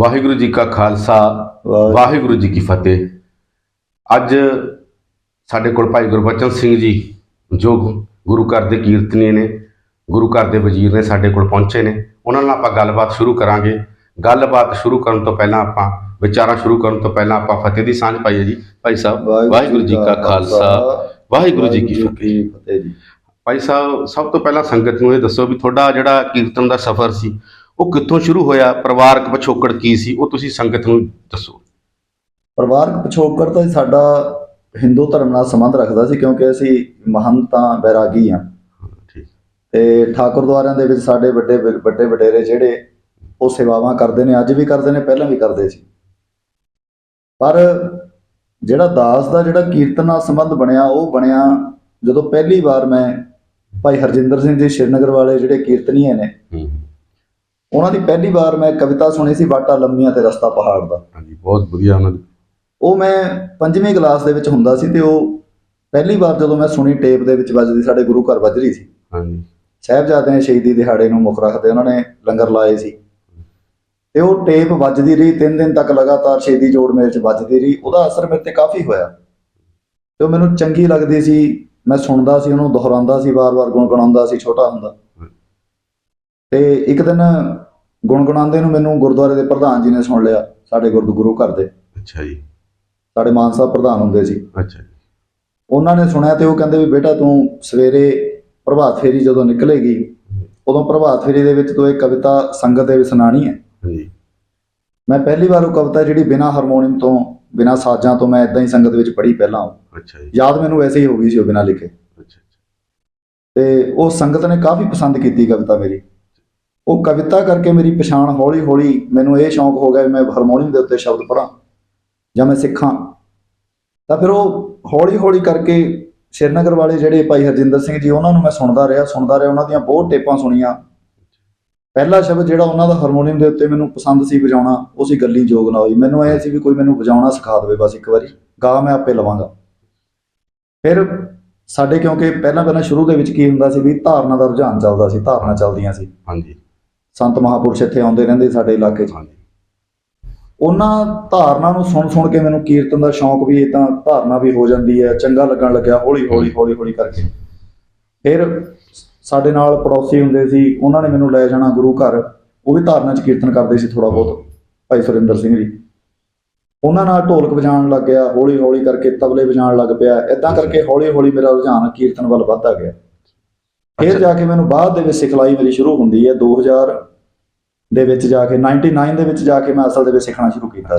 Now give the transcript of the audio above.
ਵਾਹਿਗੁਰੂ ਜੀ ਕਾ ਖਾਲਸਾ ਵਾਹਿ- ਵਾਹਿਗੁਰੂ ਜੀ ਕੀ ਫਤਿਹ। ਅੱਜ ਸਾਡੇ ਕੋਲ ਭਾਈ ਗੁਰਬਚਨ ਸਿੰਘ ਜੀ ਜੋ ਗੁਰੂ ਘਰ ਦੇ ਕੀਰਤਨੀ ਨੇ ਗੁਰੂ ਘਰ ਦੇ ਵਜ਼ੀਰ ਨੇ ਸਾਡੇ ਕੋਲ ਪਹੁੰਚੇ ਨੇ। ਉਹਨਾਂ ਨਾਲ ਆਪਾਂ ਗੱਲਬਾਤ ਸ਼ੁਰੂ ਕਰਾਂਗੇ। ਗੱਲਬਾਤ ਸ਼ੁਰੂ ਕਰਨ ਤੋਂ ਪਹਿਲਾਂ ਆਪਾਂ ਵਿਚਾਰਾਂ ਸ਼ੁਰੂ ਕਰਨ ਤੋਂ ਪਹਿਲਾਂ ਆਪਾਂ ਫਤਿਹ ਦੀ ਸਾਂਝ ਪਾਈਏ ਜੀ। ਭਾਈ ਸਾਹਿਬ ਵਾਹਿਗੁਰੂ ਜੀ ਕਾ ਖਾਲਸਾ ਵਾਹਿਗੁਰੂ ਜੀ ਕੀ ਫਤਿਹ। ਫਤਿਹ ਜੀ। ਭਾਈ ਸਾਹਿਬ ਸਭ ਤੋਂ ਪਹਿਲਾਂ ਸੰਗਤ ਨੂੰ ਇਹ ਦੱਸੋ ਵੀ ਤੁਹਾਡਾ ਜਿਹੜਾ ਕੀਰਤਨ ਦਾ ਸਫ਼ਰ ਸੀ ਉਹ ਕਿੱਥੋਂ ਸ਼ੁਰੂ ਹੋਇਆ? ਪਰਿਵਾਰਕ ਪਿਛੋਕੜ ਕੀ ਸੀ? ਉਹ ਤੁਸੀਂ ਸੰਗਤ ਨੂੰ ਦੱਸੋ। ਪਰਿਵਾਰਕ ਪਿਛੋਕੜ ਤਾਂ ਸਾਡਾ ਹਿੰਦੂ ਧਰਮ ਨਾਲ ਸੰਬੰਧ ਰੱਖਦਾ ਸੀ ਕਿਉਂਕਿ ਅਸੀਂ ਮਹੰਤਾਂ ਬੈਰਾਗੀ ਆ ਤੇ ਠਾਕੁਰ ਦੁਆਰਿਆਂ ਦੇ ਵਿੱਚ ਸਾਡੇ ਵੱਡੇ ਵੱਡੇ ਵਡੇਰੇ ਜਿਹੜੇ ਉਹ ਸੇਵਾਵਾਂ ਕਰਦੇ ਨੇ ਅੱਜ ਵੀ ਕਰਦੇ ਨੇ ਪਹਿਲਾਂ ਵੀ ਕਰਦੇ ਸੀ। ਪਰ ਜਿਹੜਾ ਦਾਸ ਦਾ ਜਿਹੜਾ ਕੀਰਤਨ ਨਾਲ ਸੰਬੰਧ ਬਣਿਆ ਉਹ ਬਣਿਆ ਜਦੋਂ ਪਹਿਲੀ ਵਾਰ ਮੈਂ ਭਾਈ ਹਰਜਿੰਦਰ ਸਿੰਘ ਜੀ ਸ਼੍ਰੀਨਗਰ ਵਾਲੇ ਜਿਹੜੇ ਕੀਰਤਨੀਏ ਨੇ ਉਹਨਾਂ ਦੀ ਪਹਿਲੀ ਵਾਰ ਮੈਂ ਕਵਿਤਾ ਸੁਣੀ ਸੀ ਬਾਟਾ ਲੰਮੀਆਂ ਤੇ ਰਸਤਾ ਪਹਾੜ ਦਾ। ਹਾਂਜੀ ਬਹੁਤ ਵਧੀਆ ਉਹਨਾਂ ਦੀ। ਉਹ ਮੈਂ ਪੰਜਵੀਂ ਕਲਾਸ ਦੇ ਵਿੱਚ ਹੁੰਦਾ ਸੀ ਤੇ ਉਹ ਪਹਿਲੀ ਵਾਰ ਜਦੋਂ ਮੈਂ ਸੁਣੀ ਟੇਪ ਦੇ ਵਿੱਚ ਵੱਜਦੀ ਸਾਡੇ ਗੁਰੂ ਘਰ ਵੱਜ ਰਹੀ ਸੀ। ਹਾਂਜੀ। ਸਾਹਿਬਜ਼ਾਦੇ ਨੇ ਸ਼ਹੀਦੀ ਦਿਹਾੜੇ ਨੂੰ ਮੁੱਖ ਰੱਖਦੇ ਉਹਨਾਂ ਨੇ ਲੰਗਰ ਲਾਏ ਸੀ। ਤੇ ਉਹ ਟੇਪ ਵੱਜਦੀ ਰਹੀ ਤਿੰਨ ਦਿਨ ਤੱਕ ਲਗਾਤਾਰ ਸ਼ਹੀਦੀ ਜੋੜ ਮੇਲ 'ਚ ਵੱਜਦੀ ਰਹੀ। ਉਹਦਾ ਅਸਰ ਮੇਰੇ ਤੇ ਕਾਫੀ ਹੋਇਆ। ਤੇ ਉਹ ਮੈਨੂੰ ਚੰਗੀ ਲੱਗਦੀ ਸੀ ਮੈਂ ਸੁਣਦਾ ਸੀ ਉਹਨੂੰ ਦੁਹਰਾਉਂਦਾ ਸੀ ਵਾਰ-ਵਾਰ ਗੁਣਗੁਣਾਉਂਦਾ ਸੀ ਛੋਟਾ ਹੁੰਦਾ। ਤੇ ਇੱਕ ਦਿਨ ਗੁਣਗੁਣਾਉਂਦੇ ਨੂੰ ਮੈਨੂੰ ਗੁਰਦੁਆਰੇ ਦੇ ਪ੍ਰਧਾਨ ਜੀ ਨੇ ਸੁਣ ਲਿਆ ਸਾਡੇ ਗੁਰੂ ਘਰ ਦੇ। ਅੱਛਾ ਜੀ। ਸਾਡੇ ਮਾਨ ਸਾਹਿਬ ਪ੍ਰਧਾਨ ਹੁੰਦੇ ਸੀ। ਅੱਛਾ ਜੀ। ਉਹਨਾਂ ਨੇ ਸੁਣਿਆ ਤੇ ਉਹ ਕਹਿੰਦੇ ਵੀ ਬੇਟਾ ਤੂੰ ਸਵੇਰੇ ਪ੍ਰਭਾਤ ਫੇਰੀ ਜਦੋਂ ਨਿਕਲੇਗੀ ਉਦੋਂ ਪ੍ਰਭਾਤ ਫੇਰੀ ਦੇ ਵਿੱਚ ਤੂੰ ਇਹ ਕਵਿਤਾ ਸੰਗਤ ਦੇ ਵਿੱਚ ਸੁਣਾਣੀ ਹੈ। ਹਾਂਜੀ। ਮੈਂ ਪਹਿਲੀ ਵਾਰ ਉਹ ਕਵਿਤਾ ਜਿਹੜੀ ਬਿਨਾਂ ਹਾਰਮੋਨੀਅਮ ਤੋਂ ਬਿਨਾਂ ਸਾਜ਼ਾਂ ਤੋਂ ਮੈਂ ਇਦਾਂ ਹੀ ਸੰਗਤ ਵਿੱਚ ਪੜ੍ਹੀ ਪਹਿਲਾਂ। ਅੱਛਾ ਜੀ। ਯਾਦ ਮੈਨੂੰ ਵੈਸੇ ਹੀ ਹੋ ਗਈ ਸੀ ਉਹ ਬਿਨਾਂ ਲਿਖੇ। ਅੱਛਾ ਅੱਛਾ। ਤੇ ਉਹ ਸੰਗਤ ਨੇ ਕਾਫੀ ਪਸੰਦ ਕੀਤੀ ਕਵਿਤਾ ਮੇਰੀ। ਉਹ ਕਵਿਤਾ ਕਰਕੇ ਮੇਰੀ ਪਛਾਣ ਹੌਲੀ ਹੌਲੀ ਮੈਨੂੰ ਇਹ ਸ਼ੌਂਕ ਹੋ ਗਿਆ ਵੀ ਮੈਂ ਹਾਰਮੋਨੀਅਮ ਦੇ ਉੱਤੇ ਸ਼ਬਦ ਪੜਾਂ ਜਾਂ ਮੈਂ ਸਿੱਖਾਂ। ਤਾਂ ਫਿਰ ਉਹ ਹੌਲੀ ਹੌਲੀ ਕਰਕੇ ਸ਼੍ਰੀਨਗਰ ਵਾਲੇ ਜਿਹੜੇ ਭਾਈ ਹਰਜਿੰਦਰ ਸਿੰਘ ਜੀ, ਉਹਨਾਂ ਨੂੰ ਮੈਂ ਸੁਣਦਾ ਰਿਹਾ ਸੁਣਦਾ ਰਿਹਾ, ਉਹਨਾਂ ਦੀਆਂ ਬਹੁਤ ਟੇਪਾਂ ਸੁਣੀਆਂ। ਪਹਿਲਾ ਸ਼ਬਦ ਜਿਹੜਾ ਉਹਨਾਂ ਦਾ ਹਾਰਮੋਨੀਅਮ ਦੇ ਉੱਤੇ ਮੈਨੂੰ ਪਸੰਦ ਸੀ ਵਜਾਉਣਾ, ਉਹ ਸੀ ਗੱਲੀ ਜੋਗ ਨਾ ਹੋਈ। ਮੈਨੂੰ ਐ ਸੀ ਵੀ ਕੋਈ ਮੈਨੂੰ ਵਜਾਉਣਾ ਸਿਖਾ ਦੇਵੇ ਬਸ ਇੱਕ ਵਾਰੀ, ਗਾ ਮੈਂ ਆਪੇ ਲਵਾਂਗਾ। ਫਿਰ ਸਾਡੇ ਕਿਉਂਕਿ ਪਹਿਲਾਂ ਪਹਿਲਾਂ ਸ਼ੁਰੂ ਦੇ ਵਿੱਚ ਕੀ ਹੁੰਦਾ ਸੀ ਵੀ ਧਾਰਨਾ ਦਾ ਰੁਝਾਨ ਚੱਲਦਾ ਸੀ, ਧਾਰਨਾ ਚੱਲਦੀਆਂ ਸੀ। ਹਾਂਜੀ। ਸੰਤ ਮਹਾਪੁਰਸ਼ ਇੱਥੇ ਆਉਂਦੇ ਰਹਿੰਦੇ ਸਾਡੇ ਇਲਾਕੇ 'ਚ। ਉਹਨਾਂ ਧਾਰਨਾ ਨੂੰ ਸੁਣ ਸੁਣ ਕੇ ਮੈਨੂੰ ਕੀਰਤਨ ਦਾ ਸ਼ੌਂਕ ਵੀ ਇਦਾਂ ਧਾਰਨਾ ਵੀ ਹੋ ਜਾਂਦੀ ਹੈ ਚੰਗਾ ਲੱਗਣ ਲੱਗਿਆ ਹੌਲੀ ਹੌਲੀ ਹੌਲੀ ਹੌਲੀ ਕਰਕੇ। ਫਿਰ ਸਾਡੇ ਨਾਲ ਪੜੋਸੀ ਹੁੰਦੇ ਸੀ ਉਹਨਾਂ ਨੇ ਮੈਨੂੰ ਲੈ ਜਾਣਾ ਗੁਰੂ ਘਰ। ਉਹ ਵੀ ਧਾਰਨਾ 'ਚ ਕੀਰਤਨ ਕਰਦੇ ਸੀ ਥੋੜਾ ਬਹੁਤ ਭਾਈ ਸੁਰਿੰਦਰ ਸਿੰਘ ਜੀ। ਉਹਨਾਂ ਨਾਲ ਢੋਲਕ ਵਜਾਉਣ ਲੱਗ ਗਿਆ ਹੌਲੀ ਹੌਲੀ ਕਰਕੇ ਤਬਲੇ ਵਜਾਉਣ ਲੱਗ ਪਿਆ। ਇਦਾਂ ਕਰਕੇ ਹੌਲੀ ਹੌਲੀ ਮੇਰਾ ਰੁਝਾਨ ਕੀਰਤਨ ਵੱਲ ਵੱਧਦਾ ਗਿਆ। ਫਿਰ। ਜਾ ਕੇ ਮੈਨੂੰ ਬਾਅਦ ਦੇ ਵਿੱਚ ਸਿਖਲਾਈ ਮੇਰੀ ਸ਼ੁਰੂ ਹੁੰਦੀ ਹੈ 2000 ਦੇ ਵਿੱਚ ਜਾ ਕੇ 99 ਦੇ ਵਿੱਚ ਜਾ ਕੇ ਮੈਂ ਅਸਲ ਦੇ ਵਿੱਚ ਸਿੱਖਣਾ ਸ਼ੁਰੂ ਕੀਤਾ ਸੀ।